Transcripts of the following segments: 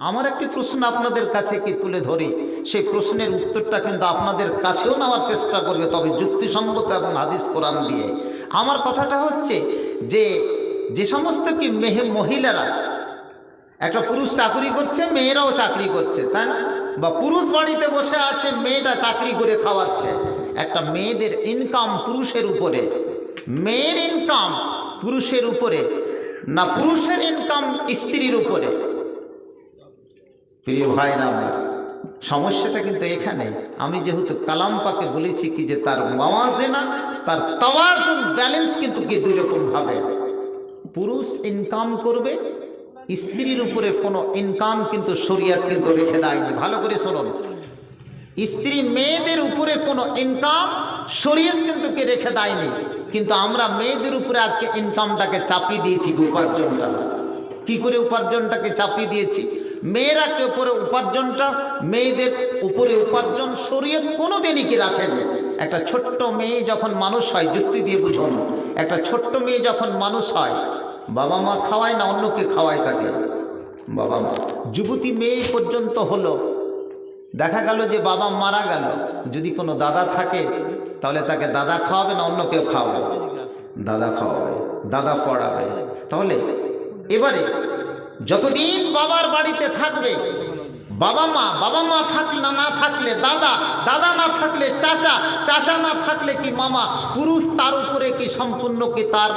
আমার একটি প্রশ্ন আপনাদের কাছে কি তুলে ধরি? সেই প্রশ্নের উত্তরটা কিন্তু আপনাদের কাছেও নেওয়ার চেষ্টা করবে, তবে যুক্তিসঙ্গত এবং হাদিস কোরআন দিয়ে। আমার কথাটা হচ্ছে যে যে সমস্ত কি মেহে, মহিলারা একটা পুরুষ চাকরি করছে, মেয়েরাও চাকরি করছে, তাই না? বা পুরুষ বাড়িতে বসে আছে, মেয়েটা চাকরি করে খাওয়াচ্ছে। একটা মেয়েদের ইনকাম পুরুষের উপরে। মেয়ের ইনকাম পুরুষের উপরে, না পুরুষের ইনকাম স্ত্রীর উপরে। প্রিয় ভাইরা আমার, সমস্যাটা কিন্তু এখানে। আমি যেহেতু কালাম পাকে বলেছি কি যে তার মাওয়াজেনা তার তাওয়াজুন ব্যালেন্স কিন্তু কি দুই রকম ভাবে? পুরুষ ইনকাম করবে, স্ত্রীর উপরে কোনো ইনকাম কিন্তু শরিয়াত কিন্তু রেখে দেয়নি। ভালো করে শুনুন স্ত্রী মেয়েদের উপরে কোনো ইনকাম শরীয়ত কিন্তু কে রেখে দেয়নি। কিন্তু আমরা মেয়েদের উপরে আজকে ইনকামটাকে চাপিয়ে দিয়েছি উপার্জনটা। কি করে উপার্জনটাকে চাপিয়ে দিয়েছি? মেয়েরা উপরে উপার্জনটা, মেয়েদের উপরে উপার্জন শরীয়ত কোনো দিনই কি রাখেনি একটা ছোট্ট মেয়ে যখন মানুষ হয়, যুক্তি দিয়ে বুঝুন, একটা ছোট্ট মেয়ে যখন মানুষ হয়, বাবা মা খাওয়ায় না অন্যকে খাওয়ায় তাকে? বাবা মা। যুবতী মেয়ে পর্যন্ত হলো। দেখা গেল যে বাবা মারা গেল। যদি কোনো দাদা থাকে, তাহলে তাকে দাদা খাওয়াবে না অন্য কেউ খাওয়াবে? দাদা খাওয়াবে, দাদা পড়াবে। তাহলে এবারে যতদিন বাবার বাড়িতে থাকবে, বাবা মা বাবা মা থাকলে না থাকলে দাদা দাদা না থাকলে চাচা চাচা না থাকলে কি মামা, পুরুষ তার উপরে কি সম্পূর্ণ কি তার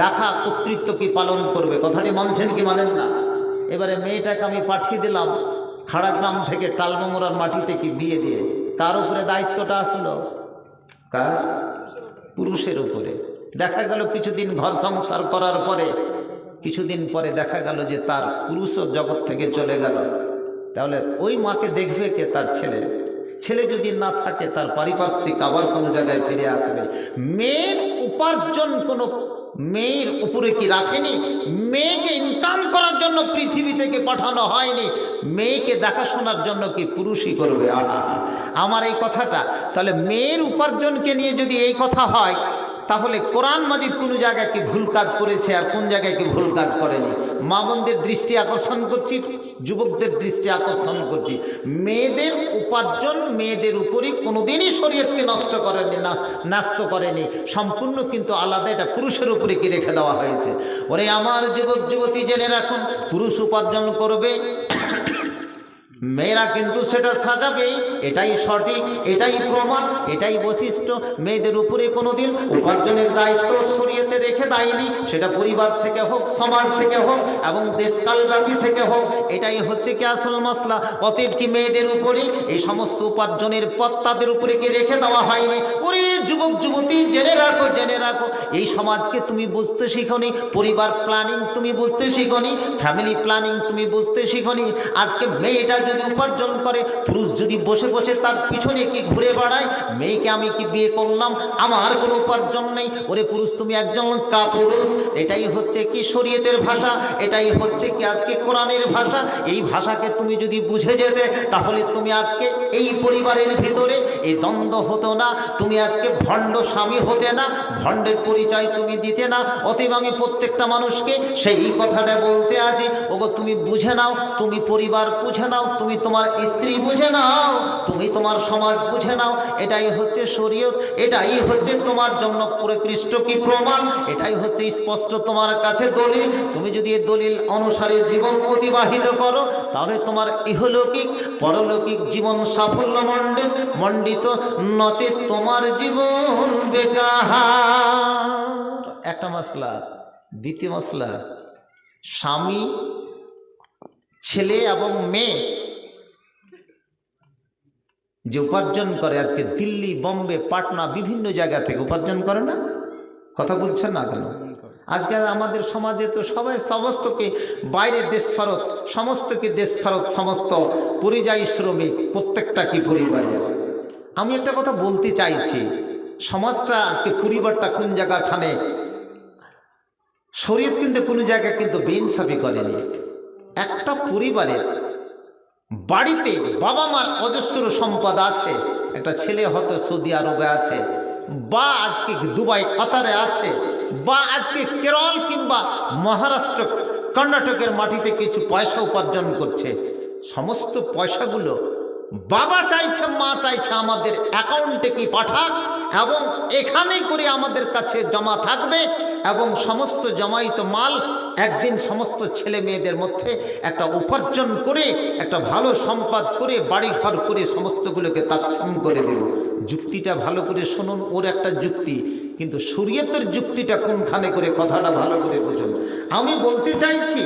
দেখা কর্তৃত্ব কি পালন করবে? কথাটি মানছেন কি মানেন না? এবারে মেয়েটাকে আমি পাঠিয়ে দিলাম, খাড়াগ্রাম থেকে টালমোমরার মাটিতে কি বিয়ে দিয়ে। কার উপরে দায়িত্বটা আসলো? কার? পুরুষের উপরে। দেখা গেল কিছুদিন ঘর সংসার করার পরে কিছুদিন পরে দেখা গেল যে তার পুরুষও জগৎ থেকে চলে গেল। তাহলে ওই মাকে দেখবে কে? তার ছেলে। ছেলে যদি না থাকে, তার পারিপার্শ্বিক আবার কোনো জায়গায় ফিরে আসবে। মেয়ের উপার্জন কোনো মেয়ের উপরে কি রাখেনি? মেয়েকে ইনকাম করার জন্য পৃথিবী থেকে পাঠানো হয়নি। মেয়েকে দেখাশোনার জন্য কি পুরুষই করবে? আমার এই কথাটা। তাহলে মেয়ের উপার্জনকে নিয়ে যদি এই কথা হয় তাহলে কোরআন মাজিদ কোনো জায়গায় কি ভুল কাজ করেছে আর কোন জায়গায় কি ভুল কাজ করেনি? মা বোনদের দৃষ্টি আকর্ষণ করছি, যুবকদের দৃষ্টি আকর্ষণ করছি। মেয়েদের উপার্জন মেয়েদের উপরই কোনোদিনই শরীয়তকে নষ্ট করেনি না নাস্ত করেনি। সম্পূর্ণ কিন্তু আলাদা, এটা পুরুষের উপরে কি রেখে দেওয়া হয়েছে? ওরে আমার যুবক, যুবতী জেনে রাখুন, পুরুষ উপার্জন করবে মেয়েরা কিন্তু সেটা সাজাবে, এটাই সঠিক, এটাই প্রমাণ, এটাই বৈশিষ্ট্য। মেয়েদের উপরে কোনোদিন উপার্জনের দায়িত্ব সরিয়েতে রেখে দেয়নি। সেটা পরিবার থেকে হোক, সমাজ থেকে হোক, এবং দেশকালব্যাপী থেকে হোক, এটাই হচ্ছে কি আসল মশলা। অতএব কি মেয়েদের উপরে এই সমস্ত উপার্জনের পথ তাদের উপরে কি রেখে দেওয়া হয়নি? ওরে যুবক, যুবতী, জেনে রাখো জেনে রাখো। এই সমাজকে তুমি বুঝতে শিখনি, পরিবার প্ল্যানিং তুমি বুঝতে শিখনি ফ্যামিলি প্ল্যানিং তুমি বুঝতে শিখনি। আজকে মেয়েটা যদি উপার্জন করে, পুরুষ যদি বসে বসে তার পিছনে কি ঘুরে বেড়ায়, মেয়েকে আমি কি বিয়ে করলাম? আমার কোনো উপার্জন নেই। ওরে পুরুষ, তুমি একজন কাপুরুষ। এটাই হচ্ছে কি শরীয়তের ভাষা? এটাই হচ্ছে কি আজকে কোরআনের ভাষা? এই ভাষাকে তুমি যদি বুঝে যেতে, তাহলে তুমি আজকে এই পরিবারের ভিতরে এই দ্বন্দ্ব হতো না। তুমি আজকে ভণ্ড স্বামী হতে না। ভণ্ডের পরিচয় তুমি দিতে না। অতএব আমি প্রত্যেকটা মানুষকে সেই কথাটা বলতে আছি। ওগো, তুমি বুঝে নাও, তুমি পরিবার বুঝে নাও। তুমি তোমার স্ত্রী বুঝে নাও, তুমি তোমার সমাজ বুঝে নাও, এটাই হচ্ছে শরীয়ত, এটাই হচ্ছে তোমার জন্য প্রকৃষ্ট কি প্রমাণ, এটাই হচ্ছে স্পষ্ট তোমার কাছে দলিল। তুমি যদি এই দলিল অনুসারে জীবন অতিবাহিত করো, তাহলে তোমার ইহলৌকিক, পরলৌকিক জীবন সাফল্য মণ্ডিত মণ্ডিত নচে তোমার জীবন বেকার। একটা মশলা দ্বিতীয় মশলা স্বামী, ছেলে এবং মেয়ে যে উপার্জন করে, আজকে দিল্লি, বোম্বে, পাটনা, বিভিন্ন জায়গা থেকে উপার্জন করে না? কথা বলছেন না কেন? আজকে আমাদের সমাজে তো সবাই সমস্তকে বাইরে দেশ ফেরত সমস্তকে দেশ ফেরত সমস্ত পরিযায়ী শ্রমিক, প্রত্যেকটা কি পরিবারের? আমি একটা কথা বলতে চাইছি, সমাজটা আজকে পরিবারটা কোন জায়গাখানে? শরীয়ত কিন্তু কোনো জায়গায় কিন্তু বেইনসাফি করেনি। একটা পরিবারের বাড়িতে বাবা মার অজস্র সম্পদ আছে, একটা ছেলে হয়তো সৌদি আরবে আছে, বা আজকে দুবাই, কাতারে আছে, বা আজকে কেরল কিংবা মহারাষ্ট্র, কর্ণাটকের মাটিতে কিছু পয়সা উপার্জন করছে। সমস্ত পয়সাগুলো বাবা চাইছে, মা চাইছে আমাদের অ্যাকাউন্টে কি পাঠাক এবং এখানে করে আমাদের কাছে জমা থাকবে এবং সমস্ত জমাইত মাল একদিন সমস্ত ছেলে মেয়েদের মধ্যে একটা উপার্জন করে, একটা ভালো সম্পাদ করে, বাড়িঘর করে সমস্তগুলোকে তাকসিম করে দেব। যুক্তিটা ভালো করে শুনুন, ওর একটা যুক্তি। কিন্তু শরীয়তের যুক্তিটা কোনখানে করে, কথাটা ভালো করে বুঝুন। আমি বলতে চাইছি,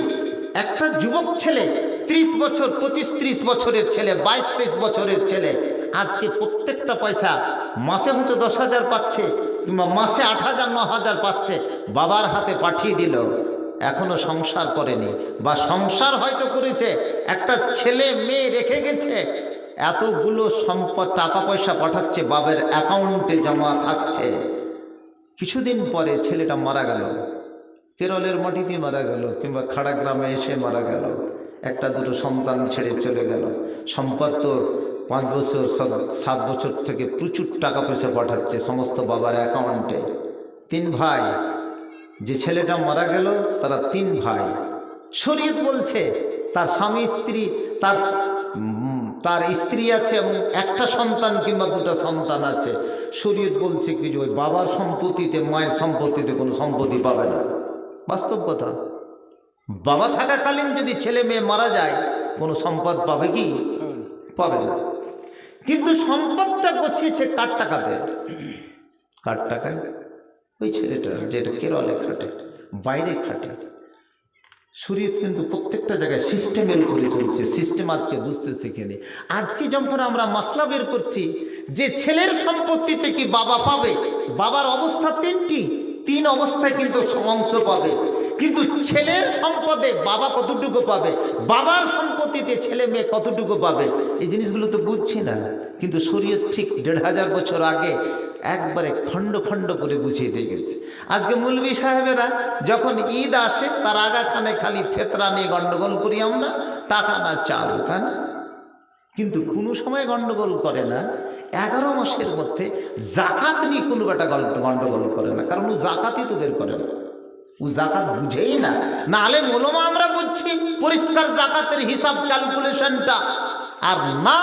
একটা যুবক ছেলে, ত্রিশ বছর, পঁচিশ ত্রিশ বছরের ছেলে, বাইশ তেইশ বছরের ছেলে, আজকে প্রত্যেকটা পয়সা মাসে হয়তো দশ হাজার পাচ্ছে কিংবা মাসে আট হাজার, ন হাজার পাচ্ছে, বাবার হাতে পাঠিয়ে দিল। এখনও সংসার করেনি বা সংসার হয়তো করেছে, একটা ছেলে মেয়ে রেখে গেছে, এতগুলো সম্পদ টাকা পয়সা পাঠাচ্ছে, বাবার অ্যাকাউন্টে জমা থাকছে। কিছুদিন পরে ছেলেটা মারা গেল, কেরলের মাটিতে মারা গেল, কিংবা খাড়াগ্রামে এসে মারা গেল, একটা দুটো সন্তান ছেড়ে চলে গেল। সম্পদ তো পাঁচ বছর, সাত বছর থেকে প্রচুর টাকা পয়সা পাঠাচ্ছে সমস্ত বাবার অ্যাকাউন্টে। তিন ভাই যে ছেলেটা মারা গেল, তারা তিন ভাই। শরীয়ত বলছে, তার স্বামী, স্ত্রী, তার তার স্ত্রী আছে এবং একটা সন্তান কিংবা দুটো সন্তান আছে। শরীয়ত বলছে কি যে ওই বাবার সম্পত্তিতে, মায়ের সম্পত্তিতে কোনো সম্পত্তি পাবে না। বাস্তব কথা। বাবা থাকাকালীন যদি ছেলে মেয়ে মারা যায়, কোনো সম্পদ পাবে কি? পাবে না। কিন্তু সম্পদটা গছিয়েছে কার টাকাতে? কার টাকায়? ওই ছেলেটা যেটা কেরলে খাটে, বাইরে খাটে। শরীয়ত কিন্তু প্রত্যেকটা জায়গায় সিস্টেমের করে চলছে সিস্টেম আজকে বুঝতে শিখেনি আজকে যখন আমরা মাসলা বের করছি, যে ছেলের সম্পত্তিতে কি বাবা পাবে, বাবার অবস্থা তিনটি, তিন অবস্থায় কিন্তু অংশ পাবে। কিন্তু ছেলের সম্পদে বাবা কতটুকু পাবে? বাবার সম্পত্তিতে ছেলে মেয়ে কতটুকু পাবে? এই জিনিসগুলো তো বুঝছি না। কিন্তু শরীয়ত ঠিক দেড় হাজার বছর আগে একবারে খণ্ড খণ্ড করে বুঝিয়ে দিয়ে গেছে। আজকে মুলবি সাহেবেরা যখন ঈদ আসে, তার আগাখানে খালি ফেতরা নিয়ে গন্ডগোল করি আমরা, টাকা না চাল তাই না? কিন্তু কোনো সময় গন্ডগোল করে না। এগারো মাসের মধ্যে জাকাত নিয়ে কোনো গল্প গন্ডগোল করে না। কারণ ও জাকাতই তো বের করে না। ও জাকাত বুঝেই না। নাহলে মোলমা আমরা বুঝছি, পরিষ্কার জাকাতের হিসাব ক্যালকুলেশনটা। আর না,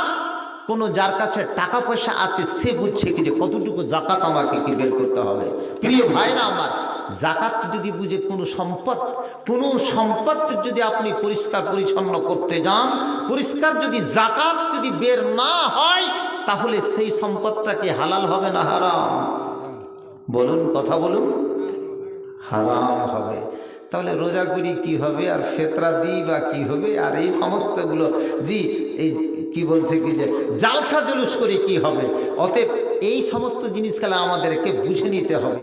কোনো যার কাছে টাকা পয়সা আছে, সে বুঝছে কি যে কতটুকু জাকাত আমাকে কি বের করতে হবে। প্রিয় ভাইরা আমার জাকাত যদি বুঝে কোনো সম্পদ কোনো সম্পদ যদি আপনি পরিষ্কার পরিচ্ছন্ন করতে যান, পরিষ্কার যদি জাকাত যদি বের না হয়, তাহলে সেই সম্পদটাকে হালাল হবে না হারাম? বলুন, কথা বলুন। হারাম হবে। তাহলে রোজা করি কি হবে? আর ফেতরা দিই বা কি হবে? আর এই সমস্তগুলো, জি, এই কি বলছে কি যে, জালসা জুলুস করে কি হবে? অতএব এই সমস্ত জিনিস খেলা আমাদেরকে বুঝে নিতে হবে।